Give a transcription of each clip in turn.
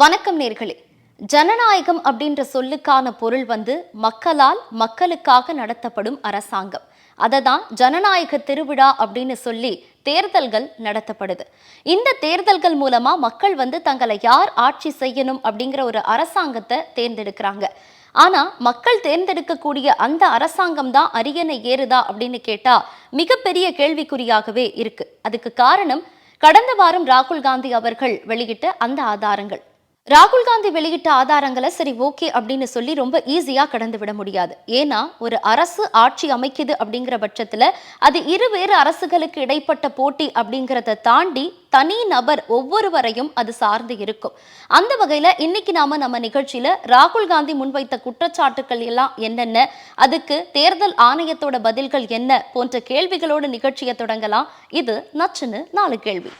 வணக்கம் நேர்களே. ஜனநாயகம் அப்படின்ற சொல்லுக்கான பொருள் வந்து மக்களால் மக்களுக்காக நடத்தப்படும் அரசாங்கம். அதை தான் ஜனநாயக திருவிழா அப்படின்னு சொல்லி தேர்தல்கள் நடத்தப்படுது. இந்த தேர்தல்கள் மூலமா மக்கள் வந்து தங்களை யார் ஆட்சி செய்யணும் அப்படிங்கிற ஒரு அரசாங்கத்தை தேர்ந்தெடுக்கிறாங்க. ஆனா மக்கள் தேர்ந்தெடுக்கக்கூடிய அந்த அரசாங்கம் தான் அரியணை ஏறுதா அப்படின்னு கேட்டா மிகப்பெரிய கேள்விக்குறியாகவே இருக்கு. அதுக்கு காரணம் கடந்த வாரம் ராகுல் காந்தி அவர்கள் வெளியிட்ட அந்த ஆதாரங்கள். ராகுல் காந்தி வெளியிட்ட ஆதாரங்களை சரி ஓகே அப்படின்னு சொல்லி ரொம்ப ஈஸியா கடந்து விட முடியாது. ஏன்னா ஒரு அரசு ஆட்சி அமைக்குது அப்படிங்கிற பட்சத்துல அது இருவேறு அரசுகளுக்கு இடைப்பட்ட போட்டி அப்படிங்கிறத தாண்டி தனி நபர் ஒவ்வொருவரையும் அது சார்ந்து இருக்கும். அந்த வகையில இன்னைக்கு நாம நம்ம நிகழ்ச்சியில ராகுல் காந்தி முன்வைத்த குற்றச்சாட்டுக்கள் எல்லாம் என்னென்ன அதுக்கு தேர்தல் ஆணையத்தோட பதில்கள் என்ன போன்ற கேள்விகளோட நிகழ்ச்சியை தொடங்கலாம். இது நச்சுன்னு நாலு கேள்வி.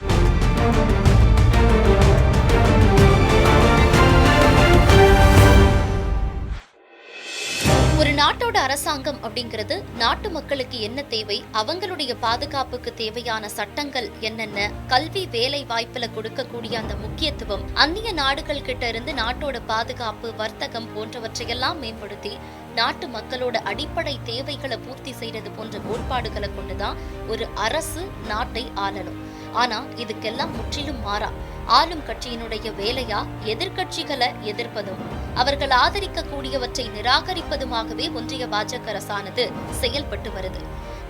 ஒரு நாட்டோட அரசாங்கம் அப்படிங்கிறது நாட்டு மக்களுக்கு என்ன தேவை அவங்களுடைய பாதுகாப்புக்கு தேவையான சட்டங்கள் என்னென்ன கல்வி வேலை வாய்ப்புல கொடுக்கக்கூடிய அந்த முக்கியத்துவம் அந்நிய நாடுகள் கிட்ட இருந்து நாட்டோட பாதுகாப்பு வர்த்தகம் போன்றவற்றையெல்லாம் மேம்படுத்தி நாட்டு மக்களோட அடிப்படை தேவைகளை பூர்த்தி செய்யறது போன்ற கோட்பாடுகளை கொண்டுதான் ஒரு அரசு நாட்டை ஆளணும். ஆனா இதுக்கெல்லாம் முற்றிலும் மாறா. ஆளும் கட்சியினுடைய வேலையா எதிர்க்கட்சிகளை எதிர்ப்பதும் அவர்கள் ஆதரிக்க கூடியவற்றை நிராகரிப்பதுமாகவே ஒன்றிய பாஜக அரசானது செயல்பட்டு வருது.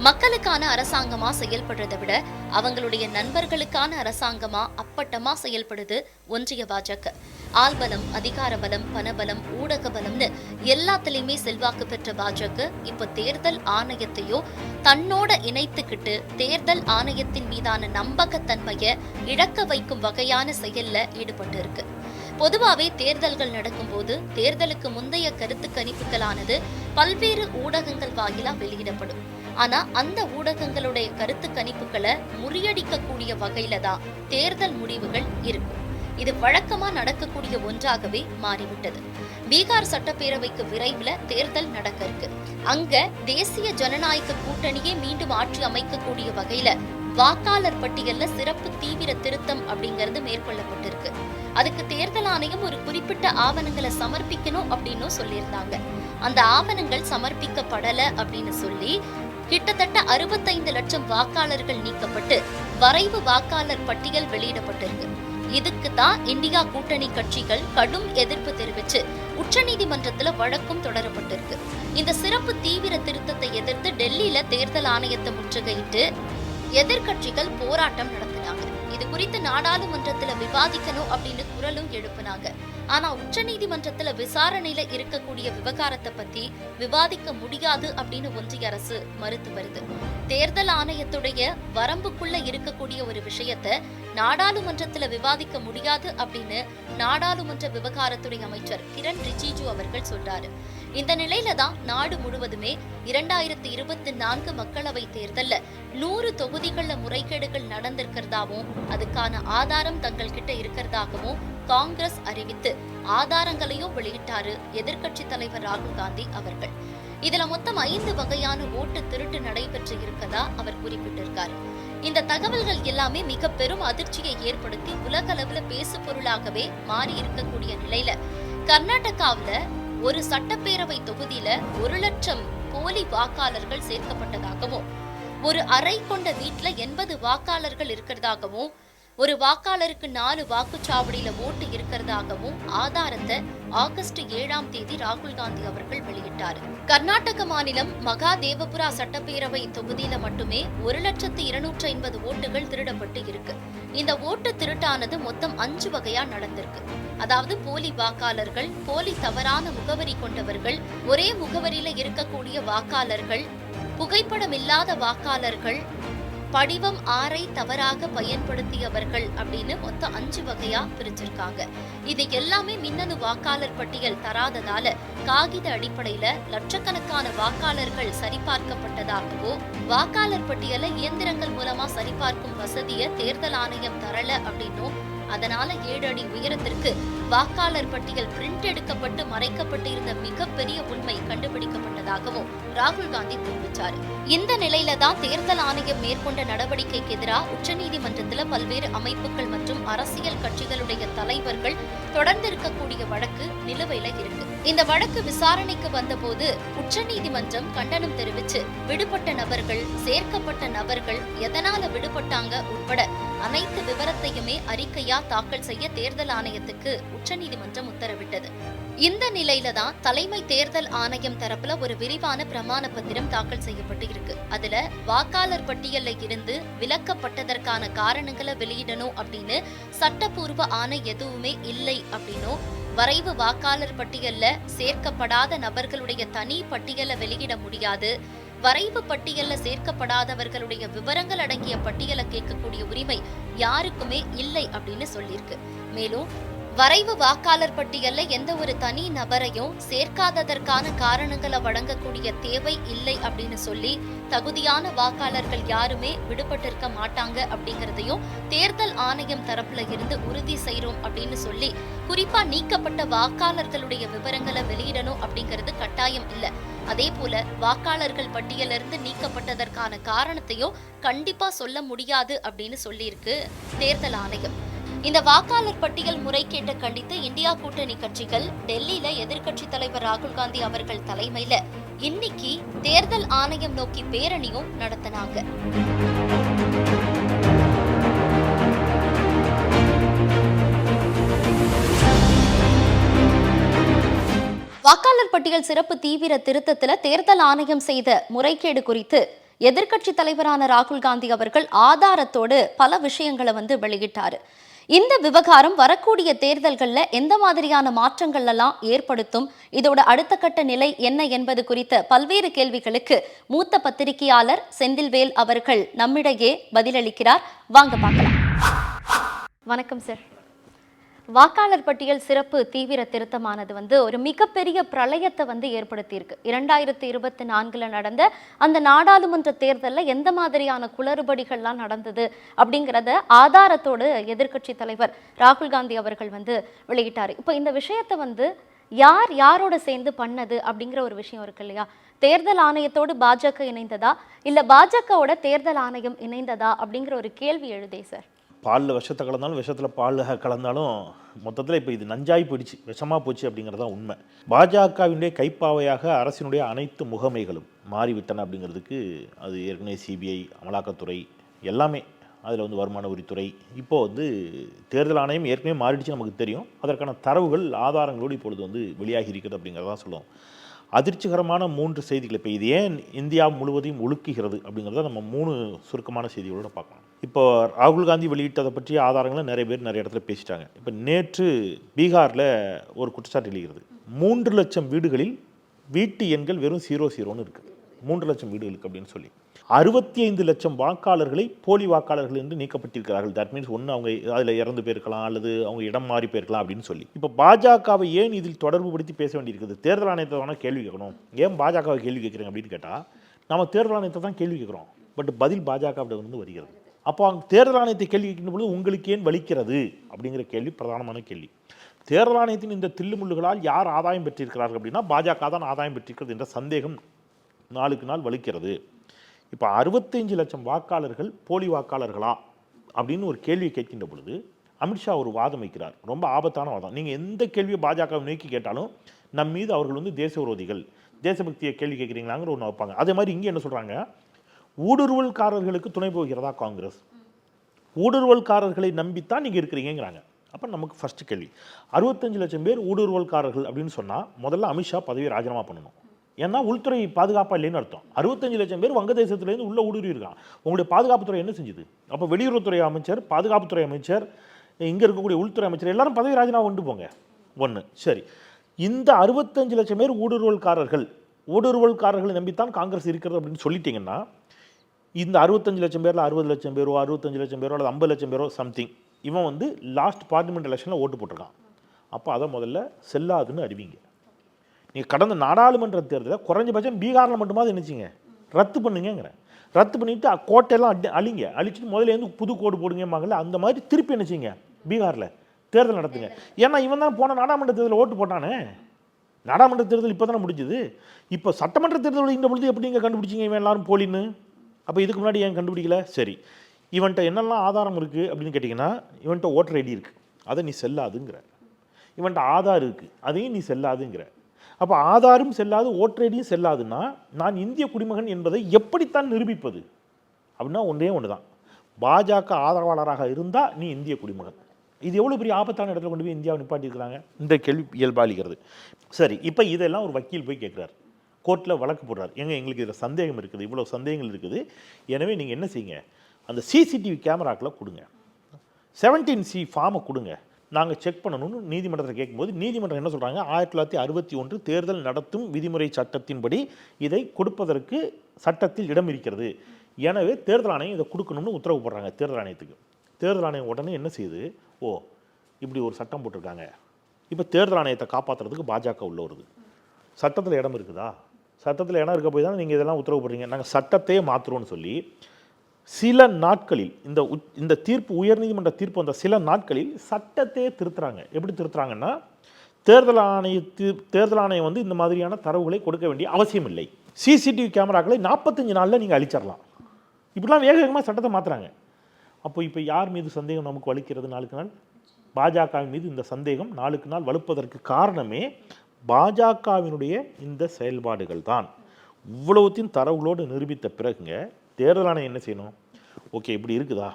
மக்களுக்கான அரசாங்கமா செயல்படுறதை விட அவங்களுடைய நண்பர்களுக்கான அரசாங்கமா அப்பட்டமா செயல்படுது ஒன்றிய பாஜக. ஆள்பலம் அதிகார பலம் பணபலம் ஊடக பலம்னு எல்லாத்துலயுமே செல்வாக்கு பெற்ற பாஜக இப்ப தேர்தல் ஆணையத்தையோ தன்னோட இணைத்துக்கிட்டு தேர்தல் ஆணையத்தின் மீதான நம்பகத்தன்மையை இழக்க வைக்கும் வகையான செயல்ல ஈடுபட்டு இருக்கு பொதுவாகவே தேர்தல்கள் நடக்கும்போது தேர்தலுக்கு முந்தைய கருத்து கணிப்புகளானது பல்வேறு ஊடகங்கள் வாயிலா வெளியிடப்படும். ஆனா அந்த ஊடகங்களுடைய கருத்து கணிப்புகளை முறியடிக்கக்கூடிய வகையில தான் தேர்தல் முடிவுகள் இருக்கும். இது வழக்கமா நடக்கக்கூடிய ஒன்றாகவே மாறிவிட்டது. பீகார் சட்டப்பேரவைக்கு விரைவில் தேர்தல் நடக்க இருக்கு. அங்க தேசிய ஜனநாயக கூட்டணியே மீண்டும் ஆட்சி அமைக்கக்கூடிய வகையில வாக்காளர் பட்டியல்ல சிறப்பு தீவிர திருத்தம் அப்படிங்கிறது மேற்கொள்ளப்பட்டிருக்கு. அதுக்கு தேர்தல் ஆணையம் ஒரு குறிப்பிட்ட ஆவணங்களை சமர்ப்பிக்கணும் அப்படின்னு சொல்லியிருந்தாங்க. அந்த ஆவணங்கள் சமர்ப்பிக்கப்படல அப்படின்னு சொல்லி கிட்டத்தட்ட அறுபத்தைந்து லட்சம் வாக்காளர்கள் நீக்கப்பட்டு வரைவு வாக்காளர் பட்டியல் வெளியிடப்பட்டிருக்கு. இதுக்கு தான் இந்தியா கூட்டணி கட்சிகள் கடும் எதிர்ப்பு தெரிவிச்சு உச்சநீதிமன்றத்துல வழக்கும் தொடரப்பட்டிருக்கு. இந்த சிறப்பு தீவிர திருத்தத்தை எதிர்த்து டெல்லியில தேர்தல் ஆணையத்தை முற்றுகையிட்டு எதிர்கட்சிகள் போராட்டம் நடத்தினாங்க. இது குறித்து நாடாளுமன்றத்துல விவாதிக்கணும் அப்படின்னு குரலும் எழுப்புனாங்க. ஆனா உச்சநீதிமன்றத்துல விசாரணையில இருக்கக்கூடிய விவகாரத்தை பத்தி விவாதிக்க முடியாது அப்படின்னு ஒன்றிய அரசு மறுத்து வருது. தேர்தல் ஆணையத்துடைய வரம்புக்குள்ள இருக்கக்கூடிய ஒரு விஷயத்தை நாடாளுமன்றத்துல விவாதிக்க முடியாது அப்படின்னு நாடாளுமன்ற விவகாரத்துறை அமைச்சர் கிரண் ரிஜிஜு அவர்கள் சொல்றாரு. இந்த நிலையில தான் நாடு முழுவதுமே இரண்டாயிரத்தி இருபத்தி நான்கு மக்களவை தேர்தல்ல நூறு தொகுதிகள்ல முறைகேடுகள் நடந்திருக்கிறதாவும் அதுக்கான ஆதாரம் தங்கள் கிட்ட இருக்கிறதாகவும் காங்கிரஸ் அறிவித்து ஆதாரங்களையும் வெளியிட்டாரு எதிர்க்கட்சி தலைவர் ராகுல் காந்தி அவர்கள். இதுல மொத்தம் ஐந்து வகையான ஓட்டு திருட்டு நடைபெற்று இருக்கதா அவர் குறிப்பிட்டிருக்காரு. இந்த தகவல்கள் எல்லாமே மிக பெரும் அதிர்ச்சியை ஏற்படுத்தி உலக அளவுல பேசு பொருளாகவே மாறி இருக்கக்கூடிய நிலையில கர்நாடகாவில ஒரு சட்டப்பேரவை தொகுதியில ஒரு லட்சம் போலி வாக்காளர்கள் சேர்க்கப்பட்டதாகவும் ஒரு அறை கொண்ட வீட்டுல எண்பது வாக்காளர்கள் இருக்கிறதாகவும் ஒரு வாக்காளருக்கு நாலு வாக்குச்சாவடியில ஓட்டு இருக்கிறதாகவும் ஆதாரத்தை ஆகஸ்ட் ஏழாம் தேதி ராகுல் காந்தி அவர்கள் வெளியிட்டார். கர்நாடக மாநிலம் மகாதேவபுரா சட்டப்பேரவை தொகுதியில மட்டுமே ஒரு லட்சத்து இருநூற்றி ஐம்பது ஓட்டுகள் திருடப்பட்டு இருக்கு. இந்த ஓட்டு திருட்டானது மொத்தம் அஞ்சு வகையா நடந்திருக்கு. அதாவது போலி வாக்காளர்கள் போலி தவறான முகவரி கொண்டவர்கள் ஒரே முகவரியில இருக்கக்கூடிய வாக்காளர்கள் புகைப்படம் இல்லாத வாக்காளர்கள் படிவம் ஆறை தவறாக பயன்படுத்தியவர்கள் அப்படின்னு மொத்தம் அஞ்சு வகையா பிரிச்சிருக்காங்க. இது எல்லாமே மின்னணு வாக்காளர் பட்டியல் தராததால காகித அடிப்படையில லட்சக்கணக்கான வாக்காளர்கள் சரிபார்க்கப்பட்டதாகவோ வாக்காளர் பட்டியலை இயந்திரங்கள் மூலமா சரிபார்க்கும் வசதியை தேர்தல் ஆணையம் தரல அப்படின்னும் அதனால ஏழு அடி உயரத்திற்கு வாக்காளர் பட்டியல் பிரிண்ட் எடுக்கப்பட்டு மறைக்கப்பட்டு இருந்த மிகப்பெரிய உண்மை கண்டுபிடிக்கப்பட்டதாகவும் ராகுல் காந்தி தெரிவிச்சாரு இந்த நிலையில தான் தேர்தல் ஆணையம் மேற்கொண்ட நடவடிக்கைக்கு எதிராக உச்சநீதிமன்றத்தில் பல்வேறு அமைப்புகள் மற்றும் அரசியல் கட்சிகளுடைய தலைவர்கள் தொடர்ந்து இருக்கக்கூடிய வழக்கு நிலுவையில இருக்கு. இந்த வழக்கு விசாரணைக்கு வந்தபோது உச்சநீதிமன்றம் கண்டனம் தெரிவிச்சு விடுபட்ட நபர்கள் சேர்க்கப்பட்ட நபர்கள் எதனால விடுபட்டாங்க உட்பட அனைத்து விவரத்தையுமே அறிக்கையா தாக்கல் செய்ய தேர்தல் ஆணையத்துக்கு உச்சநீதிமன்றம் உத்தரவிட்டது. இந்த நிலையில தான் தலைமை தேர்தல் ஆணையம் தரப்புல ஒரு விரிவான பிரமாண பத்திரம் தாக்கல் செய்யப்பட்டு இருக்கு. அதுல வாக்காளர் பட்டியல்ல இருந்து விலக்கப்பட்டதற்கான காரணங்களை வெளியிடணும் அப்படின்னு சட்டப்பூர்வ ஆணை எதுவுமே இல்லை அப்படின்னும் வரைவு வாக்காளர் பட்டியல்ல சேர்க்கப்படாத நபர்களுடைய தனி பட்டியலை வெளியிட முடியாது. வரைவு பட்டியல்ல சேர்க்கப்படாதவர்களுடைய விவரங்கள் அடங்கிய பட்டியலை கேட்கக்கூடிய உரிமை யாருக்குமே இல்லை அப்படின்னு சொல்லியிருக்கு. மேலும் வரைவு வாக்காளர் பட்டியல்ல எந்த ஒரு தனி நபரையும் சேர்க்காததற்கான காரணங்களை வழங்கக்கூடிய தேவை இல்லை அப்படின்னு சொல்லி தகுதியான வாக்காளர்கள் யாருமே விடுபட்டிருக்க மாட்டாங்க அப்படிங்கறதையும் தேர்தல் ஆணையம் தரப்புல இருந்து உறுதி செய்யறோம் அப்படின்னு சொல்லி குறிப்பா நீக்கப்பட்ட வாக்காளர்களுடைய விவரங்களை வெளியிடணும் அப்படிங்கிறது கட்டாயம் இல்லை. அதே போல வாக்காளர்கள் பட்டியலிருந்து நீக்கப்பட்டதற்கான காரணத்தையும் கண்டிப்பா சொல்ல முடியாது அப்படின்னு சொல்லியிருக்கு தேர்தல் ஆணையம். இந்த வாக்காளர் பட்டியல் முறைகேட்டை கண்டித்து இந்தியா கூட்டணி கட்சிகள் டெல்லியில எதிர்க்கட்சி தலைவர் ராகுல் காந்தி அவர்கள் தலைமையில இன்னைக்கு தேர்தல் ஆணையம் நோக்கி பேரணியும் நடத்தினாங்க. வாக்காளர் பட்டியல் சிறப்பு தீவிர திருத்தத்துல தேர்தல் ஆணையம் செய்த முறைகேடு குறித்து எதிர்க்கட்சி தலைவரான ராகுல் காந்தி அவர்கள் ஆதாரத்தோடு பல விஷயங்களை வந்து வெளியிட்டாரு. இந்த விவகாரம் வரக்கூடிய தேர்தல்கள்ல எந்த மாதிரியான மாற்றங்கள் எல்லாம் ஏற்படுத்தும்? இதோட அடுத்த கட்ட நிலை என்ன என்பது குறித்த பல்வேறு கேள்விகளுக்கு மூத்த பத்திரிகையாளர் செந்தில்வேல் அவர்கள் நம்மிடையே பதிலளிக்கிறார். வாங்க பார்க்கலாம். வணக்கம் சார். வாக்காளர் பட்டியல் சிறப்பு தீவிர திருத்தமானது வந்து ஒரு மிகப்பெரிய பிரளயத்தை வந்து ஏற்படுத்தியிருக்கு. இரண்டாயிரத்தி இருபத்தி நான்கில் நடந்த அந்த நாடாளுமன்ற தேர்தலில் எந்த மாதிரியான குளறுபடிகள்லாம் நடந்தது அப்படிங்கிறத ஆதாரத்தோடு எதிர்க்கட்சி தலைவர் ராகுல் காந்தி அவர்கள் வந்து வெளியிட்டார். இப்போ இந்த விஷயத்தை வந்து யார் யாரோட சேர்ந்து பண்ணது அப்படிங்கிற ஒரு விஷயம் இருக்கு இல்லையா? தேர்தல் ஆணையத்தோடு பாஜக இணைந்ததா? இல்லை பாஜகவோட தேர்தல் ஆணையம் இணைந்ததா அப்படிங்கிற ஒரு கேள்வி எழுதே சார். பாலில் விஷத்தை கலந்தாலும் விஷத்தில் பால் கலந்தாலும் மொத்தத்தில் இப்போ இது நஞ்சாய் போயிடுச்சு. விஷமாக போச்சு அப்படிங்கிறது தான் உண்மை. பாஜகவினுடைய கைப்பாவையாக அரசினுடைய அனைத்து முகமைகளும் மாறிவிட்டன அப்படிங்கிறதுக்கு அது ஏற்கனவே சிபிஐ அமலாக்கத்துறை எல்லாமே அதில் வந்து வருமான வரித்துறை இப்போது வந்து தேர்தல் ஆணையம் ஏற்கனவே மாறிடுச்சு நமக்கு தெரியும். அதற்கான தரவுகள் ஆதாரங்களோடு இப்பொழுது வந்து வெளியாகி இருக்கிறது அப்படிங்கிறதான் சொல்லுவோம். அதிர்ச்சிகரமான மூன்று செய்திகள். இப்போ இது ஏன் இந்தியா முழுவதையும் ஒழுக்குகிறது அப்படிங்கிறத நம்ம மூணு சுருக்கமான செய்திகளோட பார்க்கலாம். இப்போ ராகுல் காந்தி வெளியிட்டதை பற்றிய ஆதாரங்களை நிறைய பேர் நிறைய இடத்துல பேசிட்டாங்க. இப்போ நேற்று பீகாரில் ஒரு குற்றச்சாட்டு எழுகிறது. மூன்று லட்சம் வீடுகளில் வீட்டு எண்கள் வெறும் ஜீரோ ஜீரோன்னு இருக்குது மூன்று லட்சம் வீடுகளுக்கு அப்படின்னு சொல்லி. அறுபத்தி ஐந்து லட்சம் வாக்காளர்களை போலி வாக்காளர்கள் என்று நீக்கப்பட்டிருக்கிறார்கள். தட் மீன்ஸ் ஒன்று அவங்க அதில் இறந்து போயிருக்கலாம் அல்லது அவங்க இடம் மாறி போயிருக்கலாம் அப்படின்னு சொல்லி. இப்போ பாஜகவை ஏன் இதில் தொடர்பு படுத்தி பேச வேண்டியிருக்குது? தேர்தல் ஆணையத்தை வேணால் கேள்வி கேட்கணும். ஏன் பாஜகவை கேள்வி கேட்குறீங்க அப்படின்னு கேட்டால் நம்ம தேர்தல் ஆணையத்தை தான் கேள்வி கேட்குறோம். பட் பதில் பாஜகவிடமிருந்து வருகிறது. அப்போ அங்கே தேர்தல் ஆணையத்தை கேள்வி கேட்கும் பொழுது உங்களுக்கு ஏன் வலிக்கிறது? அப்படிங்கிற கேள்வி பிரதானமான கேள்வி. தேர்தல் ஆணையத்தின் இந்த தில்லுமுள்ளுகளால் யார் ஆதாயம் பெற்றிருக்கிறார்கள் அப்படின்னா பாஜக தான் ஆதாயம் பெற்றிருக்கிறது என்ற சந்தேகம் நாளுக்கு நாள் வலிக்கிறது. இப்போ அறுபத்தஞ்சு லட்சம் வாக்காளர்கள் போலி வாக்காளர்களா அப்படின்னு ஒரு கேள்வி கேட்கின்ற பொழுது அமித்ஷா ஒரு வாதம் வைக்கிறார். ரொம்ப ஆபத்தான வாதம். நீங்கள் எந்த கேள்வியை பாஜகவை நோக்கி கேட்டாலும் நம் மீது அவர்கள் வந்து தேச விரோதிகள் தேசபக்தியை கேள்வி கேட்குறீங்களாங்கிற ஒன்று வைப்பாங்க. அதே மாதிரி இங்கே என்ன சொல்கிறாங்க ஊடுருவல்காரர்களுக்கு துணை போகிறதா காங்கிரஸ்? ஊடுருவல்காரர்களை நம்பித்தான் நீங்கள் இருக்கிறீங்கிறாங்க அப்போ நமக்கு ஃபர்ஸ்ட் கேள்வி. அறுபத்தஞ்சு லட்சம் பேர் ஊடுருவல்காரர்கள் அப்படின்னு சொன்னால் முதல்ல அமித்ஷா பதவியை ராஜினாமா பண்ணணும். ஏன்னா உள்துறை பாதுகாப்பாக இல்லைன்னு அர்த்தம். அறுபத்தஞ்சு லட்சம் பேர் வங்கதேசத்துலேருந்து உள்ளே ஊடுருவி இருக்கான் உங்களுடைய பாதுகாப்புத்துறை என்ன செஞ்சுது? அப்போ வெளியுறவுத்துறை அமைச்சர் பாதுகாப்புத்துறை அமைச்சர் இங்கே இருக்கக்கூடிய உள்துறை அமைச்சர் எல்லாரும் பதவி ராஜினாமா கொண்டு போங்க. ஒன்று சரி. இந்த அறுபத்தஞ்சு லட்சம் பேர் ஊடுருவல்காரர்கள் ஊடுருவல்காரர்களை நம்பித்தான் காங்கிரஸ் இருக்கிறது அப்படின்னு சொல்லிட்டீங்கன்னா இந்த அறுபத்தஞ்சு லட்சம் பேரில் அறுபது லட்சம் பேரோ அறுபத்தஞ்சு லட்சம் பேரோ அல்லது ஐம்பது லட்சம் பேரோ சம்திங் இவன் வந்து லாஸ்ட் பார்லிமெண்ட் எலெக்ஷனில் ஓட்டு போட்டிருக்கான். அப்போ அதை முதல்ல செல்லாதுன்னு அறிவிங்க. நீங்கள் கடந்த நாடாளுமன்ற தேர்தலில் குறைஞ்சபட்சம் பீகாரில் மட்டுமாவது நினச்சிங்க ரத்து பண்ணுங்கிறேன் ரத்து பண்ணிவிட்டு கோட்டையெல்லாம் அடி அழிங்க. அழிச்சிட்டு முதல்ல இருந்து புது கோடு போடுங்கம்பாங்கல்ல அந்த மாதிரி திருப்பி நினச்சிங்க பீகாரில். தேர்தல் நடத்துங்க. ஏன்னா இவன் தான் போன நாடாளுமன்ற தேர்தலில் ஓட்டு போட்டானே. நாடாளுமன்ற தேர்தல் இப்போ தானே முடிஞ்சுது. இப்போ சட்டமன்ற தேர்தல் இந்த பொழுது எப்படி நீங்கள் கண்டுபிடிச்சிங்க இவன் எல்லாரும் போலின்னு? அப்போ இதுக்கு முன்னாடி ஏன் கண்டுபிடிக்கல? சரி. இவன்கிட்ட என்னெல்லாம் ஆதாரம் இருக்குது அப்படின்னு கேட்டிங்கன்னா இவன்கிட்ட ஓட்டர் ஐடி இருக்குது அதை நீ செல்லாதுங்கிற. இவன்கிட்ட ஆதார் இருக்குது அதையும் நீ செல்லாதுங்கிற. அப்போ ஆதாரும் செல்லாது ஓட்டர் செல்லாதுன்னா நான் இந்திய குடிமகன் என்பதை எப்படித்தான் நிரூபிப்பது? அப்படின்னா ஒன்றே ஒன்று தான் பாஜக ஆதரவாளராக இருந்தால் நீ இந்திய குடிமகன். இது எவ்வளோ பெரிய ஆபத்தான இடத்துல கொண்டு போய் இந்தியாவை நிப்பாட்டியிருக்கிறாங்க? இந்த கேள்வி இயல்பாளிக்கிறது சரி இப்போ இதெல்லாம் ஒரு வக்கீல் போய் கேட்குறாரு. கோர்ட்டில் வழக்கு போடுறார். ஏங்க எங்களுக்கு இதில் சந்தேகம் இருக்குது. இவ்வளோ சந்தேகங்கள் இருக்குது. எனவே நீங்கள் என்ன செய்யுங்க? அந்த சிசிடிவி கேமராக்களை கொடுங்க. செவன்டீன் சி ஃபார்மை கொடுங்க. நாங்கள் செக் பண்ணணும்னு நீதிமன்றத்தில் கேட்கும்போது நீதிமன்றம் என்ன சொல்கிறாங்க ஆயிரத்தி தொள்ளாயிரத்தி அறுபத்தி ஒன்று தேர்தல் நடத்தும் விதிமுறை சட்டத்தின்படி இதை கொடுப்பதற்கு சட்டத்தில் இடம் இருக்கிறது. எனவே தேர்தல் ஆணையம் இதை கொடுக்கணும்னு உத்தரவு போடுறாங்க தேர்தல் ஆணையத்துக்கு. தேர்தல் ஆணையம் உடனே என்ன செய்யுது? ஓ இப்படி ஒரு சட்டம் போட்டிருக்காங்க. இப்போ தேர்தல் ஆணையத்தை காப்பாற்றுறதுக்கு பாஜக உள்ள வருது. சட்டத்தில் இடம் இருக்குதா? சட்டத்தில் இடம் இருக்க போய் தான் நீங்கள் இதெல்லாம் உத்தரவு போடுறீங்க. நாங்கள் சட்டத்தையே மாற்றுறோன்னு சொல்லி சில நாட்களில் இந்த உ இந்த தீர்ப்பு உயர்நீதிமன்ற தீர்ப்பு வந்த சில நாட்களில் சட்டத்தையே திருத்துறாங்க. எப்படி திருத்துறாங்கன்னா தேர்தல் ஆணையத்து தேர்தல் ஆணையம் வந்து இந்த மாதிரியான தரவுகளை கொடுக்க வேண்டிய அவசியம் இல்லை சிசிடிவி கேமராக்களை நாற்பத்தஞ்சு நாளில் நீங்கள் அழிச்சிடலாம். இப்படிலாம் வேக வேகமாக சட்டத்தை மாற்றுறாங்க அப்போ இப்போ யார் மீது சந்தேகம் நமக்கு வலிக்கிறது நாளுக்கு நாள்? பாஜகவின் மீது இந்த சந்தேகம் நாளுக்கு நாள் வலுப்பதற்கு காரணமே பாஜகவினுடைய இந்த செயல்பாடுகள் தான். இவ்வளவுத்தையும் தரவுகளோடு நிரூபித்த பிறகுங்க தேர்தல் ஆணையம் என்ன செய்யணும்? ஓகே இப்படி இருக்குதா?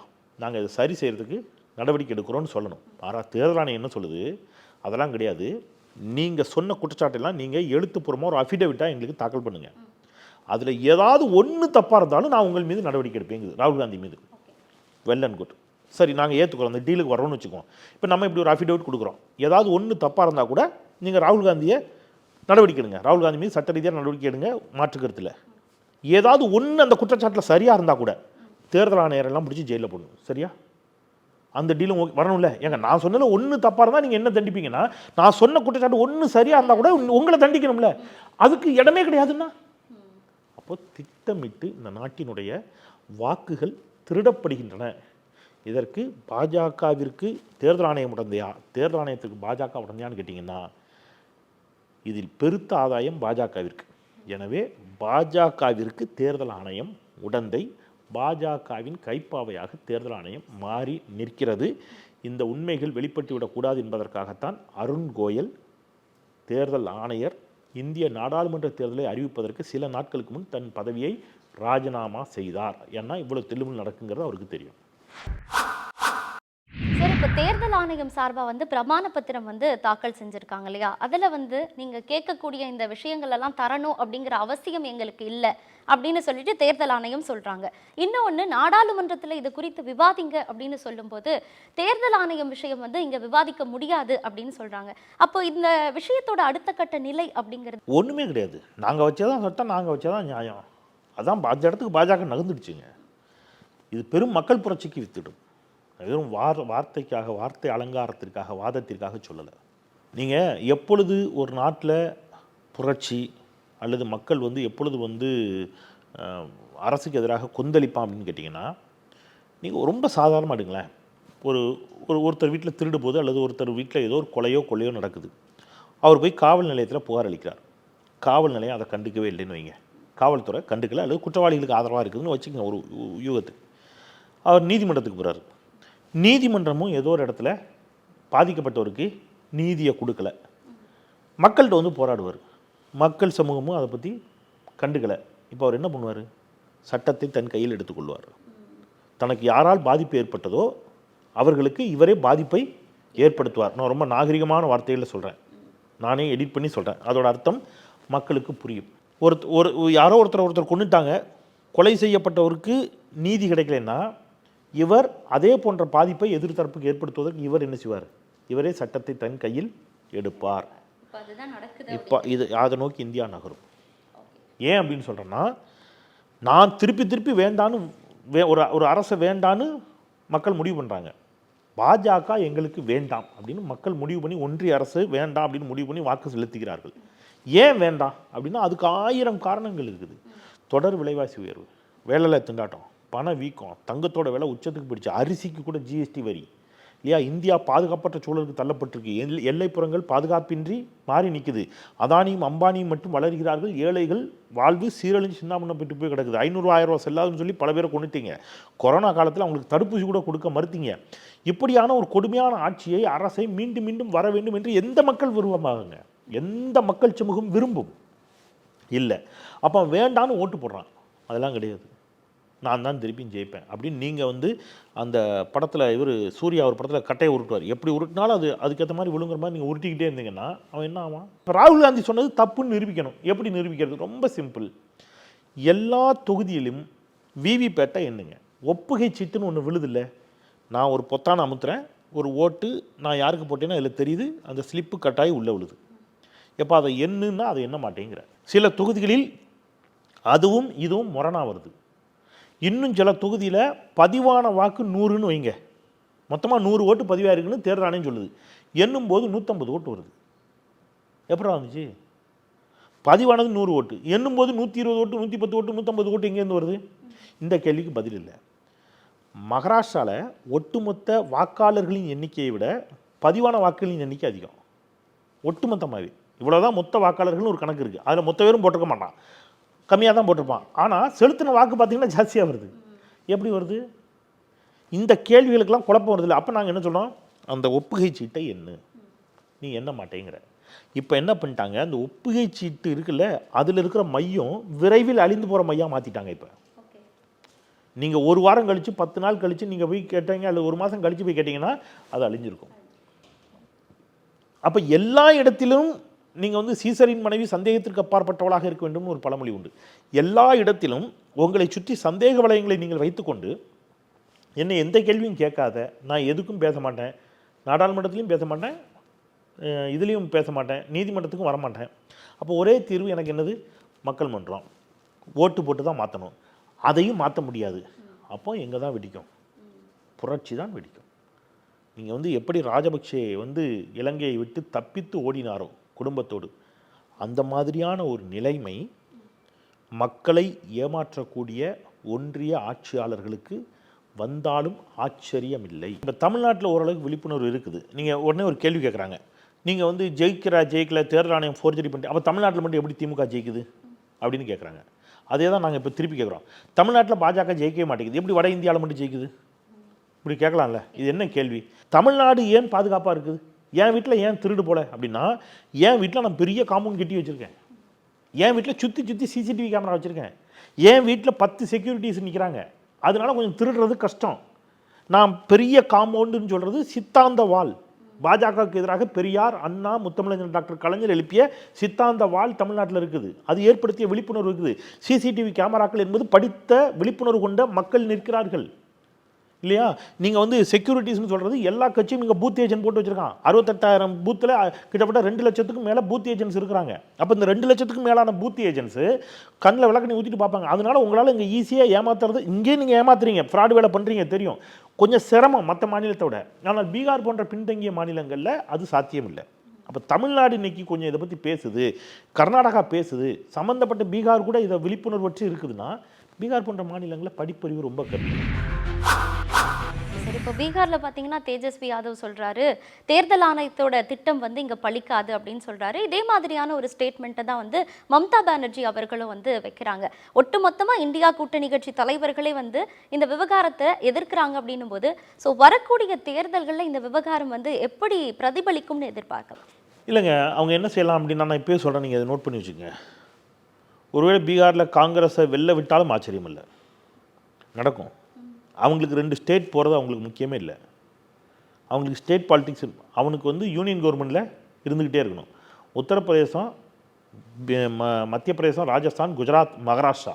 நாங்கள் இதை சரி செய்கிறதுக்கு நடவடிக்கை எடுக்கிறோம்னு சொல்லணும். ஆனால் தேர்தல் ஆணையம் என்ன சொல்லுது? அதெல்லாம் கிடையாது. நீங்கள் சொன்ன குற்றச்சாட்டெல்லாம் நீங்கள் எழுத்துப்பூர்வமாக ஒரு அஃபிடவிட்டாக எங்களுக்கு தாக்கல் பண்ணுங்கள் அதில் ஏதாவது ஒன்று தப்பாக இருந்தாலும் நான் உங்கள் மீது நடவடிக்கை எடுப்பேங்குது ராகுல் காந்தி மீது. வெல் அண்ட் குட் சரி நாங்கள் ஏற்றுக்கிறோம் அந்த டீலுக்கு வரோம்னு வச்சுக்கோம் இப்போ நம்ம இப்படி ஒரு அஃபிடவிட் கொடுக்குறோம். ஏதாவது ஒன்று தப்பாக இருந்தால் கூட நீங்கள் ராகுல் காந்தியை நடவடிக்கை எடுங்க. ராகுல் காந்தி மீது சட்ட ரீதியாக நடவடிக்கை எடுங்க. மாற்று கருத்தில் ஏதாவது ஒன்று அந்த குற்றச்சாட்டில் சரியாக இருந்தால் கூட தேர்தல் ஆணையரெல்லாம் பிடிச்சி ஜெயிலில் போடணும். சரியா? அந்த டீலும் ஓகே வரணும்ல. ஏங்க நான் சொன்னதில் ஒன்று தப்பாக இருந்தால் நீங்கள் என்ன தண்டிப்பீங்கன்னா நான் சொன்ன குற்றச்சாட்டு ஒன்று சரியாக இருந்தால் கூட உங்களை தண்டிக்கணும்ல. அதுக்கு இடமே கிடையாதுன்னா? அப்போ திட்டமிட்டு இந்த நாட்டினுடைய வாக்குகள் திருடப்படுகின்றன. இதற்கு பாஜகவிற்கு தேர்தல் ஆணையம் உடந்தையா? தேர்தல் ஆணையத்துக்கு பாஜக உடந்தையான்னு கேட்டிங்கன்னா இதில் பெருத்த ஆதாயம் பாஜகவிற்கு. எனவே பாஜகவிற்கு தேர்தல் ஆணையம் உடந்தை பாஜகவின் கைப்பாவையாக தேர்தல் ஆணையம் மாறி நிற்கிறது. இந்த உண்மைகள் வெளிப்பட்டுவிடக்கூடாது என்பதற்காகத்தான் அருண் கோயல் தேர்தல் ஆணையர் இந்திய நாடாளுமன்ற தேர்தலை அறிவிப்பதற்கு சில நாட்களுக்கு முன் தன் பதவியை ராஜினாமா செய்தார். ஏன்னா இவ்வளவு தெளிவு நடக்குங்கிறது அவருக்கு தெரியும். இப்போ தேர்தல் ஆணையம் சார்பாக வந்து பிரமாண பத்திரம் வந்து தாக்கல் செஞ்சுருக்காங்க இல்லையா? அதில் வந்து நீங்கள் கேட்கக்கூடிய இந்த விஷயங்கள் எல்லாம் தரணும் அப்படிங்கிற அவசியம் எங்களுக்கு இல்லை அப்படின்னு சொல்லிட்டு தேர்தல் ஆணையம் சொல்கிறாங்க இன்னொன்று நாடாளுமன்றத்தில் இது குறித்து விவாதிங்க அப்படின்னு சொல்லும்போது தேர்தல் ஆணையம் விஷயம் வந்து இங்கே விவாதிக்க முடியாது அப்படின்னு சொல்கிறாங்க அப்போ இந்த விஷயத்தோட அடுத்த கட்ட நிலை அப்படிங்கிறது ஒன்றுமே கிடையாது. நாங்கள் வச்சதான் சட்டம் நாங்கள் வச்சதான் நியாயம். அதான் அந்த இடத்துக்கு பாஜக நகர்ந்துடுச்சுங்க. இது பெரும் மக்கள் புரட்சிக்கு வித்துடும். வெறும் வார் வார்த்தைக்காக வார்த்தை அலங்காரத்திற்காக வாதத்திற்காக சொல்லலை. நீங்கள் எப்பொழுது ஒரு நாட்டில் புரட்சி அல்லது மக்கள் வந்து எப்பொழுது வந்து அரசுக்கு எதிராக கொந்தளிப்பான் அப்படின்னு கேட்டிங்கன்னா நீங்கள் ரொம்ப சாதாரணமாக எடுங்களேன். ஒரு ஒரு ஒருத்தர் வீட்டில் திருடு போது அல்லது ஒருத்தர் வீட்டில் ஏதோ ஒரு கொலையோ கொள்ளையோ நடக்குது. அவர் போய் காவல் நிலையத்தில் புகார் அளிக்கிறார். காவல் நிலையம் அதை கண்டுக்கவே இல்லைன்னு வைங்க. காவல்துறை கண்டுக்கல அல்லது குற்றவாளிகளுக்கு ஆதரவாக இருக்குதுன்னு வச்சுக்கோங்க ஒரு யூகத்துக்கு. அவர் நீதிமன்றத்துக்கு போகிறார் நீதிமன்றமும் ஏதோ ஒரு இடத்துல பாதிக்கப்பட்டவருக்கு நீதியை கொடுக்கல. மக்கள்கிட்ட வந்து போராடுவார். மக்கள் சமூகமும் அதை பற்றி கண்டுக்கலை. இப்போ அவர் என்ன பண்ணுவார்? சட்டத்தை தன் கையில் எடுத்துக்கொள்வார் தனக்கு யாரால் பாதிப்பு ஏற்பட்டதோ அவர்களுக்கு இவரே பாதிப்பை ஏற்படுத்துவார். நான் ரொம்ப நாகரிகமான வார்த்தைகளில் சொல்கிறேன் நானே எடிட் பண்ணி சொல்கிறேன் அதோட அர்த்தம் மக்களுக்கு புரியும். ஒரு ஒரு யாரோ ஒருத்தர் ஒருத்தர் கொண்டுட்டாங்க கொலை செய்யப்பட்டவருக்கு நீதி கிடைக்கலன்னா இவர் அதே போன்ற பாதிப்பை எதிர்த்தரப்புக்கு ஏற்படுத்துவதற்கு இவர் என்ன செய்வார்? இவரே சட்டத்தை தன் கையில் எடுப்பார். இப்போ இது அதை நோக்கி இந்தியா நகரும். ஏன் அப்படின்னு சொல்கிறேன்னா நான் திருப்பி திருப்பி வேண்டான்னு வே ஒரு ஒரு அரசை வேண்டான்னு மக்கள் முடிவு பண்ணுறாங்க பாஜக எங்களுக்கு வேண்டாம் அப்படின்னு மக்கள் முடிவு பண்ணி ஒன்றிய அரசு வேண்டாம் அப்படின்னு முடிவு பண்ணி வாக்கு செலுத்துகிறார்கள். ஏன் வேண்டாம் அப்படின்னா அதுக்கு ஆயிரம் காரணங்கள் இருக்குது. தொடர் விலைவாசி உயர்வு வேலையில்லா திண்டாட்டம் பண வீக்கம் தங்கத்தோட விலை உச்சத்துக்கு பிடிச்ச அரிசிக்கு கூட ஜிஎஸ்டி வரி. இல்லையா? இந்தியா பாதுகாப்பற்ற சூழலுக்கு தள்ளப்பட்டிருக்கு. எல் எல்லைப்புறங்கள் பாதுகாப்பின்றி மாறி நிற்குது அதானியும் அம்பானியும் மட்டும் வளர்கிறார்கள். ஏழைகள் வாழ்வு சீரழிஞ்சு சின்னாமண்ணப்பட்டு போய் கிடக்குது. ஐநூறு ஆயிரம் ரூபா செல்லாதுன்னு சொல்லி பல பேரை கொண்டுட்டீங்க கொரோனா காலத்தில் அவங்களுக்கு தடுப்பூசி கூட கொடுக்க மறுத்தீங்க. இப்படியான ஒரு கொடுமையான ஆட்சியை அரசை மீண்டும் மீண்டும் வர வேண்டும் என்று எந்த மக்கள் விரும்பமாகுங்க? எந்த மக்கள் சமூகம் விரும்பும்? இல்லை. அப்போ வேண்டான்னு ஓட்டு போடுறான். அதெல்லாம் கிடையாது. நான் தான் திருப்பியும் ஜெயிப்பேன். அப்படின்னு நீங்கள் வந்து அந்த படத்தில் இவர் சூர்யா ஒரு படத்தில் கட்டையை உருட்டுவார். எப்படி உருட்டினாலும் அது அதுக்கேற்ற மாதிரி விழுங்குற மாதிரி நீங்கள் உருட்டிக்கிட்டே இருந்தீங்கன்னா அவன் என்ன ஆவான்? இப்போ ராகுல் காந்தி சொன்னது தப்புன்னு நிரூபிக்கணும். எப்படி நிரூபிக்கிறது? ரொம்ப சிம்பிள். எல்லா தொகுதியிலும் விவிபேட்டை எண்ணுங்க. ஒப்புகை சீட்டுன்னு ஒன்று விழுதில்ல. நான் ஒரு பொத்தான அமுத்துறேன். ஒரு ஓட்டு நான் யாருக்கு போட்டேன்னா இதில் தெரியுது. அந்த ஸ்லிப்பு கட்டாயி உள்ளே விழுது. எப்போ அதை எண்ணுன்னா அதை எண்ண மாட்டேங்கிற. சில தொகுதிகளில் அதுவும் இதுவும் முரணாக வருது. இன்னும் சில தொகுதியில் பதிவான வாக்கு நூறுன்னு வைங்க. மொத்தமாக நூறு ஓட்டு பதிவாக இருக்குன்னு தேர்தல் ஆணையம் சொல்லுது. எண்ணும்போது நூற்றம்பது ஓட்டு வருது. எப்படா வந்துச்சு? பதிவானது நூறு ஓட்டு. எண்ணும்போது நூற்றி இருபது ஓட்டு நூற்றி பத்து ஓட்டு நூற்றம்பது ஓட்டு எங்கேருந்து வருது? இந்த கேள்விக்கு பதில் இல்லை. மகாராஷ்டிராவில் ஒட்டுமொத்த வாக்காளர்களின் எண்ணிக்கையை விட பதிவான வாக்குகளின் எண்ணிக்கை அதிகம். ஒட்டுமொத்தமாகவே இவ்வளோதான் மொத்த வாக்காளர்கள்னு ஒரு கணக்கு இருக்குது அதில் மொத்த பேரும் போட்டிருக்க மாட்டான். கம்மியாக தான் போட்டிருப்பான். ஆனால் செலுத்தின வாக்கு பார்த்தீங்கன்னா ஜாஸ்தியாக வருது. எப்படி வருது? இந்த கேள்விகளுக்கெல்லாம் குழப்பம் வருது இல்லை. அப்போ நாங்கள் என்ன சொல்கிறோம் அந்த ஒப்புகை சீட்டை என்ன? நீ என்ன மாட்டேங்கிற? இப்போ என்ன பண்ணிட்டாங்க? அந்த ஒப்புகை சீட்டு இருக்குல்ல அதில் இருக்கிற மையம் விரைவில் அழிந்து போகிற மையம் மாற்றிட்டாங்க இப்போ. நீங்கள் ஒரு வாரம் கழித்து பத்து நாள் கழித்து நீங்கள் போய் கேட்டீங்க அல்லது ஒரு மாதம் கழித்து போய் கேட்டிங்கன்னா அது அழிஞ்சிருக்கும். அப்போ எல்லா இடத்திலும் நீங்கள் வந்து சீசரின் மனைவி சந்தேகத்திற்கு அப்பாற்பட்டவளாக இருக்க வேண்டும்னு ஒரு பழமொழி உண்டு. எல்லா இடத்திலும் உங்களை சுற்றி சந்தேக வளையங்களை நீங்கள் வைத்துக்கொண்டு என்னை எந்த கேள்வியும் கேட்காத நான் எதுக்கும் பேச மாட்டேன் நாடாளுமன்றத்திலையும் பேச மாட்டேன் இதுலேயும் பேச மாட்டேன் நீதிமன்றத்துக்கும் வர மாட்டேன். அப்போ ஒரே தீர்வு எனக்கு என்னது? மக்கள் மன்றம். ஓட்டு போட்டு தான் மாற்றணும் அதையும் மாற்ற முடியாது. அப்போ எங்கே தான் வெடிக்கும்? புரட்சி தான் வெடிக்கும். நீங்கள் வந்து எப்படி ராஜபக்சே வந்து இலங்கையை விட்டு தப்பித்து ஓடினாரோ குடும்பத்தோடு. அந்த மாதிரியான ஒரு நிலைமை மக்களை ஏமாற்றக்கூடிய ஒன்றிய ஆட்சியாளர்களுக்கு வந்தாலும் ஆச்சரியமில்லை. இப்போ தமிழ்நாட்டில் ஓரளவுக்கு விழிப்புணர்வு இருக்குது. நீங்கள் உடனே ஒரு கேள்வி கேட்குறாங்க நீங்கள் வந்து ஜெயிக்கிறா ஜெயிக்கல தேர்தல் ஆணையம் ஃபோர்ஜரி பண்ணிட்டு அப்போ தமிழ்நாட்டில் மட்டும் எப்படி திமுக ஜெயிக்குது? அப்படின்னு கேட்குறாங்க அதே தான் நாங்கள் இப்போ திருப்பி கேட்குறோம் தமிழ்நாட்டில் பாஜக ஜெயிக்கவே மாட்டேங்குது. எப்படி வட இந்தியாவில் மட்டும் ஜெயிக்குது? இப்படி கேட்கலாம்ல இது என்ன கேள்வி? தமிழ்நாடு ஏன் பாதுகாப்பாக இருக்குது? என் வீட்டில் ஏன் திருடு போல அப்படின்னா என் வீட்டில் நான் பெரிய காம்பவுண்ட் கட்டி வச்சுருக்கேன். என் வீட்டில் சுற்றி சுற்றி சிசிடிவி கேமரா வச்சுருக்கேன். என் வீட்டில் பத்து செக்யூரிட்டிஸ் நிற்கிறாங்க அதனால கொஞ்சம் திருடுறது கஷ்டம். நான் பெரிய காம்பவுண்டுன்னு சொல்கிறது சித்தாந்த வால் பாஜகவுக்கு எதிராக பெரியார் அண்ணா முத்தமிழஞ்சன் டாக்டர் கலைஞர் எழுப்பிய சித்தாந்த வால் தமிழ்நாட்டில் இருக்குது. அது ஏற்படுத்திய விழிப்புணர்வு இருக்குது. சிசிடிவி கேமராக்கள் என்பது படித்த விழிப்புணர்வு கொண்ட மக்கள் நிற்கிறார்கள். இல்லையா? நீங்கள் வந்து செக்யூரிட்டிஸ்னு சொல்கிறது எல்லா கட்சியும் இங்கே பூத் ஏஜென்ட் போட்டு வச்சுருக்கான் அறுபத்தெட்டாயிரம் பூத்தில் கிட்டத்தட்ட ரெண்டு லட்சத்துக்கும் மேலே பூத் ஏஜென்ட்ஸ் இருக்கிறாங்க. அப்போ இந்த ரெண்டு லட்சத்துக்கும் மேலான பூத் ஏஜென்ட்ஸு கண்ணில் விளக்கணி ஊற்றிட்டு பார்ப்பாங்க. அதனால உங்களால் இங்கே ஈஸியாக ஏமாத்துறது இங்கேயே நீங்கள் ஏமாத்துறீங்க. ஃப்ராடு வேலை பண்ணுறீங்க தெரியும். கொஞ்சம் சிரமம் மற்ற மாநிலத்தை விட. ஆனால் பீகார் போன்ற பின்தங்கிய மாநிலங்களில் அது சாத்தியம் இல்லை அப்போ தமிழ்நாடு இன்றைக்கி கொஞ்சம் இதை பற்றி பேசுது கர்நாடகா பேசுது. சம்மந்தப்பட்ட பீகார் கூட இதை விழிப்புணர்வு இருக்குதுன்னா பீகார் போன்ற மாநிலங்களில் படிப்பறிவு ரொம்ப கம்மி. இப்போ பீகாரில் பார்த்தீங்கன்னா தேஜஸ்வி யாதவ் சொல்கிறாரு தேர்தல் ஆணையத்தோட திட்டம் வந்து இங்கே பலிக்காது அப்படின்னு சொல்கிறாரு இதே மாதிரியான ஒரு ஸ்டேட்மெண்ட்டை தான் வந்து மம்தா பானர்ஜி அவர்களும் வந்து வைக்கிறாங்க. ஒட்டுமொத்தமாக இந்தியா கூட்டணி கட்சி தலைவர்களே வந்து இந்த விவகாரத்தை எதிர்க்கிறாங்க அப்படின்னும் போது ஸோ வரக்கூடிய தேர்தல்களில் இந்த விவகாரம் வந்து எப்படி பிரதிபலிக்கும்னு எதிர்பார்க்கலாம்? இல்லைங்க அவங்க என்ன செய்யலாம் அப்படின்னா நான் இப்போயே சொல்கிறேன் நீங்கள் அதை நோட் பண்ணி வச்சுக்கோங்க. ஒருவேளை பீகாரில் காங்கிரஸை வெளில விட்டாலும் ஆச்சரியம் இல்லை நடக்கும். அவங்களுக்கு ரெண்டு ஸ்டேட் போகிறது அவங்களுக்கு முக்கியமே இல்லை. அவங்களுக்கு ஸ்டேட் பாலிட்டிக்ஸ் அவனுக்கு வந்து யூனியன் கவர்மெண்ட்டில் இருந்துக்கிட்டே இருக்கணும். உத்தரப்பிரதேசம் ம- மத்திய பிரதேசம் ராஜஸ்தான் குஜராத் மகாராஷ்டிரா.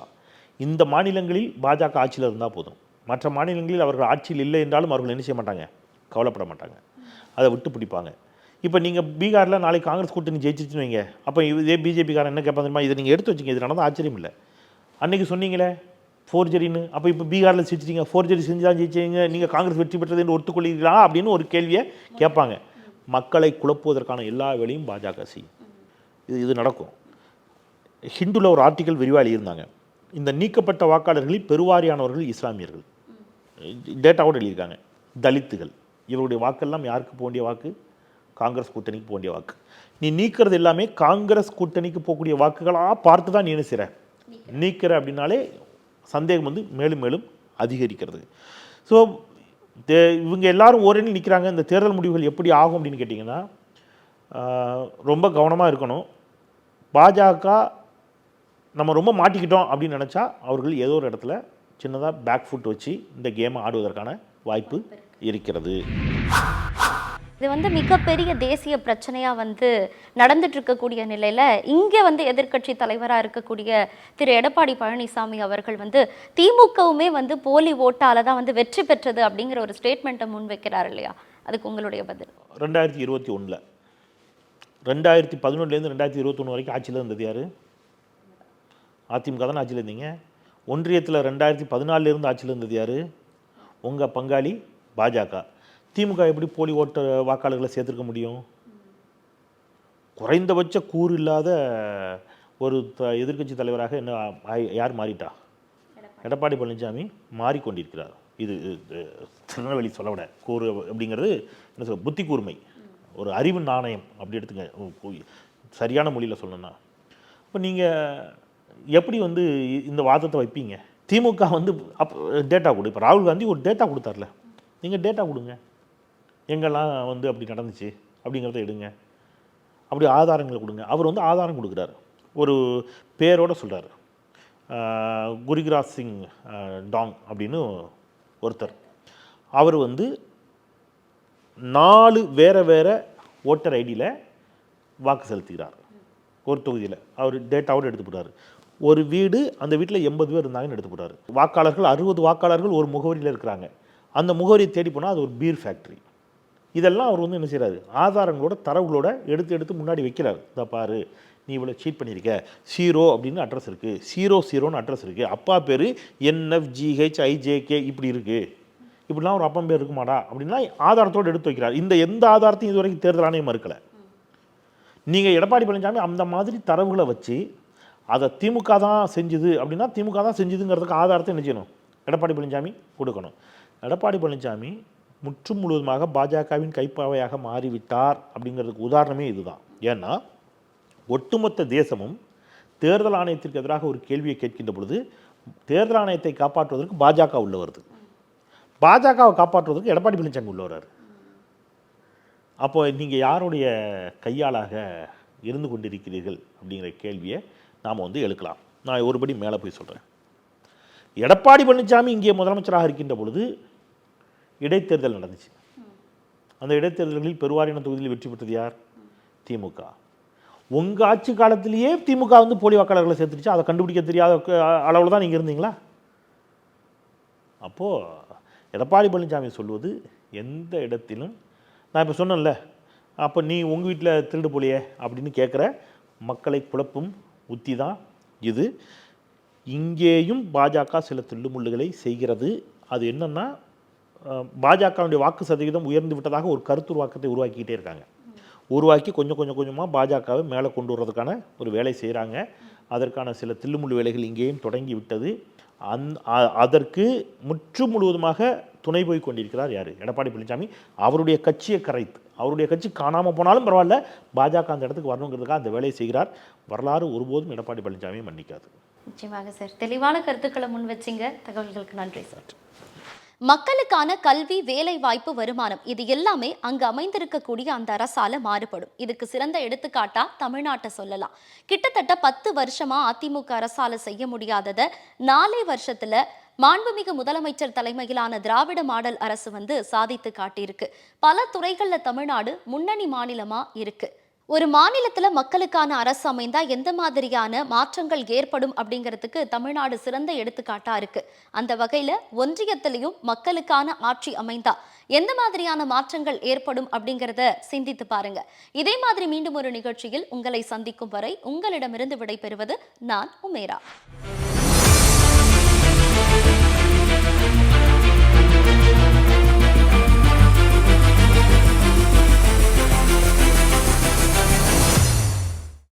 இந்த மாநிலங்களில் பாஜக ஆட்சியில் இருந்தால் போதும். மற்ற மாநிலங்களில் அவர்கள் ஆட்சியில் இல்லை என்றாலும் அவர்கள் என்ன செய்ய மாட்டாங்க? கவலைப்பட மாட்டாங்க. அதை விட்டு பிடிப்பாங்க. இப்போ நீங்கள் பீகாரில் நாளைக்கு காங்கிரஸ் கூட்டணி ஜெயிச்சிச்சுன்னு வைங்க. அப்போ இதே பிஜேபிக்காரன் என்ன கேட்பாங்க தெரியுமா? இதை நீங்கள் எடுத்து வச்சுங்க இது நடந்தால் ஆச்சரியம் இல்லை அன்னைக்கு சொன்னீங்களே ஃபோர்ஜரின்னு அப்போ இப்போ பீகாரில் செஞ்சிட்டீங்க ஃபோர்ஜரி செஞ்சு தான் ஜெயிச்சீங்க நீங்கள் காங்கிரஸ் வெற்றி பெற்றது என்று ஒத்துக்கொள்கிறீர்களா அப்படின்னு ஒரு கேள்வியை கேட்பாங்க. மக்களை குழப்புவதற்கான எல்லா வேலையும் பாஜக செய்யும். இது இது நடக்கும். ஹிந்துல ஒரு ஆர்டிக்கல் விரிவாக எழுதியிருந்தாங்க இந்த நீக்கப்பட்ட வாக்காளர்களில் பெருவாரியானவர்கள் இஸ்லாமியர்கள். டேட்டாவோடு எழுதியிருக்காங்க. தலித்துகள். இவருடைய வாக்கெல்லாம் யாருக்கு போக வேண்டிய வாக்கு? காங்கிரஸ் கூட்டணிக்கு போக வேண்டிய வாக்கு. நீ நீக்கிறது எல்லாமே காங்கிரஸ் கூட்டணிக்கு போகக்கூடிய வாக்குகளாக பார்த்து தான் நீ என்ன செய்கிற நீக்கிற அப்படின்னாலே சந்தேகம் வந்து மேலும் மேலும் அதிகரிக்கிறது. ஸோ இவங்க எல்லாரும் ஓரணியில் நிற்கிறாங்க இந்த தேர்தல் முடிவுகள் எப்படி ஆகும் அப்படின்னு கேட்டிங்கன்னா ரொம்ப கவனமாக இருக்கணும். பாஜக நம்ம ரொம்ப மாட்டிக்கிட்டோம் அப்படின்னு நினச்சா அவர்கள் ஏதோ ஒரு இடத்துல சின்னதாக பேக் ஃபுட் வச்சு இந்த கேமை ஆடுவதற்கான வாய்ப்பு இருக்கிறது. இது வந்து மிகப்பெரிய தேசிய பிரச்சனையா வந்து நடந்துட்டு இருக்கக்கூடிய நிலையில இங்க வந்து எதிர்க்கட்சி தலைவரா இருக்கக்கூடிய திரு எடப்பாடி பழனிசாமி அவர்கள் வந்து திமுகவுமே வந்து போலி ஓட்டால தான் வந்து வெற்றி பெற்றது அப்படிங்கிற ஒரு ஸ்டேட்மெண்ட்டை முன்வைக்கிறார் இல்லையா? அதுக்கு உங்களுடைய பதில். ரெண்டாயிரத்தி இருபத்தி ஒன்றில் ரெண்டாயிரத்தி பதினொன்றுலேருந்து ரெண்டாயிரத்தி இருபத்தொன்று வரைக்கும் ஆட்சியில் இருந்தது யார்? அதிமுக தானே ஆட்சியில் இருந்தீங்க. ஒன்றியத்தில் ரெண்டாயிரத்தி பதினாலிருந்து ஆட்சியில் இருந்தது யார்? உங்கள் பங்காளி பாஜக. திமுக எப்படி போலி ஓட்டு வாக்காளர்களை சேர்த்துருக்க முடியும்? குறைந்தபட்ச கூறு இல்லாத ஒரு த எதிர்க்கட்சி தலைவராக என்ன யார் மாறிட்டா? எடப்பாடி. பழனிசாமி மாறிக்கொண்டிருக்கிறார். இது திருநெல்வேலி சொல்ல விட கூறு அப்படிங்கிறது என்ன சொல்ல புத்தி கூர்மை. ஒரு அறிவு நாணயம் அப்படி எடுத்துங்க. சரியான மொழியில் சொல்லணும்னா. இப்போ நீங்கள் எப்படி வந்து இந்த வாதத்தை வைப்பீங்க? திமுக வந்து அப் டேட்டா கொடு. இப்போ ராகுல் காந்தி ஒரு டேட்டா கொடுத்தார்ல. நீங்கள் டேட்டா கொடுங்க. எங்கெல்லாம் வந்து அப்படி நடந்துச்சு அப்படிங்கிறத எடுங்க. அப்படி ஆதாரங்களை கொடுங்க. அவர் வந்து ஆதாரம் கொடுக்குறாரு. ஒரு பேரோடு சொல்கிறார் குருகிராஜ் சிங் டாங் அப்படின்னு ஒருத்தர். அவர் வந்து நாலு வேறு வேறு ஓட்டர் ஐடியில் வாக்கு செலுத்துகிறார். ஒரு தொகுதியில். அவர் டேட்டாவோடு எடுத்து போட்டார். ஒரு வீடு அந்த வீட்டில் எண்பது பேர் இருந்தாங்கன்னு எடுத்து போட்டார். வாக்காளர்கள் அறுபது வாக்காளர்கள் ஒரு முகவரியில் இருக்கிறாங்க. அந்த முகவரியை தேடி போனால் அது ஒரு பீர் ஃபேக்ட்ரி இதெல்லாம் அவர் வந்து என்ன செய்கிறாரு ஆதாரங்களோட தரவுகளோட எடுத்து எடுத்து முன்னாடி வைக்கிறார். இதை பாரு நீ இவ்வளோ சீட் பண்ணியிருக்க. சீரோ அப்படின்னு அட்ரஸ் இருக்குது சீரோ சீரோன்னு அட்ரஸ் இருக்குது அப்பா பேர் என்எஃப்ஜிஹெச் ஐஜேகே இப்படி இருக்குது இப்படிலாம் ஒரு அப்பன் பேர் இருக்குமாடா? அப்படின்னா ஆதாரத்தோடு எடுத்து வைக்கிறார். இந்த எந்த ஆதாரத்தையும் இது வரைக்கும் தேர்தல் ஆணையம் மறுக்கலை. நீங்கள் எடப்பாடி பழனிசாமி அந்த மாதிரி தரவுகளை வச்சு அதை திமுக தான் செஞ்சுது அப்படின்னா திமுக தான் செஞ்சுதுங்கிறதுக்கு ஆதாரத்தை என்ன செய்யணும்? எடப்பாடி பழனிசாமி கொடுக்கணும். எடப்பாடி பழனிசாமி முற்றும் முழுவதுமாக பாஜகவின் கைப்பாவையாக மாறிவிட்டார் அப்படிங்கிறதுக்கு உதாரணமே இதுதான். ஏன்னா ஒட்டுமொத்த தேசமும் தேர்தல் ஆணையத்திற்கு எதிராக ஒரு கேள்வியை கேட்கின்ற பொழுது தேர்தல் ஆணையத்தை காப்பாற்றுவதற்கு பாஜக உள்ள வருது. பாஜகவை காப்பாற்றுவதற்கு எடப்பாடி பழனிசாமி உள்ள வர்றார். அப்போ நீங்கள் யாருடைய கையாளாக இருந்து கொண்டிருக்கிறீர்கள் அப்படிங்கிற கேள்வியை நாம் வந்து எழுக்கலாம். நான் ஒருபடி மேலே போய் சொல்கிறேன் எடப்பாடி பழனிசாமி இங்கே முதலமைச்சராக இருக்கின்ற பொழுது இடைத்தேர்தல் நடந்துச்சு. அந்த இடைத்தேர்தல்களில் பெருவாரியான தொகுதியில் வெற்றி பெற்றது யார்? திமுக. உங்கள் ஆட்சி காலத்திலேயே திமுக வந்து போலி வாக்காளர்களை சேர்த்துருச்சு. அதை கண்டுபிடிக்க தெரியாத அளவில் தான் நீங்கள் இருந்தீங்களா? அப்போது எடப்பாடி பழனிசாமி சொல்வது எந்த இடத்திலும் நான் இப்போ சொன்னேன்ல அப்போ நீ உங்கள் வீட்டில் திருடு போலியே அப்படின்னு கேட்குற மக்களை குழப்பும் உத்தி தான் இது. இங்கேயும் பாஜக சில தில்லுமுள்ளுகளை செய்கிறது. அது என்னென்னா பாஜகவுடைய வாக்கு சதவீதம் உயர்ந்து விட்டதாக ஒரு கருத்துருவாக்கத்தை உருவாக்கிக்கிட்டே இருக்காங்க. உருவாக்கி கொஞ்சம் கொஞ்சம் கொஞ்சமாக பாஜகவை மேலே கொண்டு வர்றதுக்கான ஒரு வேலை செய்கிறாங்க அதற்கான சில தில்லுமுள்ளு வேலைகள் இங்கேயும் தொடங்கி விட்டது. அந் அதற்கு முற்று முழுவதுமாக துணை போய் கொண்டிருக்கிறார் யார்? எடப்பாடி பழனிசாமி. அவருடைய கட்சியை கரைத்து அவருடைய கட்சி காணாமல் போனாலும் பரவாயில்ல பாஜக அந்த இடத்துக்கு வரணுங்கிறதுக்காக அந்த வேலையை செய்கிறார். வரலாறு ஒருபோதும் எடப்பாடி பழனிசாமியை மன்னிக்காது. நிச்சயமாக சார். தெளிவான கருத்துக்களை முன் வச்சிங்க. தகவல்களுக்கு நன்றி சார். மக்களுக்கான கல்வி வேலை வாய்ப்பு வருமானம் இது எல்லாமே அங்கு அமைந்திருக்கக்கூடிய அந்த அரசால மாறுபடும். இதுக்கு சிறந்த எடுத்துக்காட்டா தமிழ்நாட்டை சொல்லலாம். கிட்டத்தட்ட பத்து வருஷமா அதிமுக அரசால செய்ய முடியாததை நாலே வருஷத்துல மாண்புமிகு முதலமைச்சர் தலைமையிலான திராவிட மாடல் அரசு வந்து சாதித்து காட்டியிருக்கு. பல துறைகள்ல தமிழ்நாடு முன்னணி மாநிலமா இருக்கு. ஒரு மாநிலத்துல மக்களுக்கான அரசு அமைந்தா எந்த மாதிரியான மாற்றங்கள் ஏற்படும் அப்படிங்கிறதுக்கு தமிழ்நாடு சிறந்த எடுத்துக்காட்டா இருக்கு. அந்த வகையில ஒன்றியத்திலையும் மக்களுக்கான ஆட்சி அமைந்தா எந்த மாதிரியான மாற்றங்கள் ஏற்படும் அப்படிங்கிறத சிந்தித்து பாருங்க. இதே மாதிரி மீண்டும் ஒரு நிகழ்ச்சியில் உங்களை சந்திக்கும் வரை உங்களிடமிருந்து விடைபெறுவது நான் உமேரா.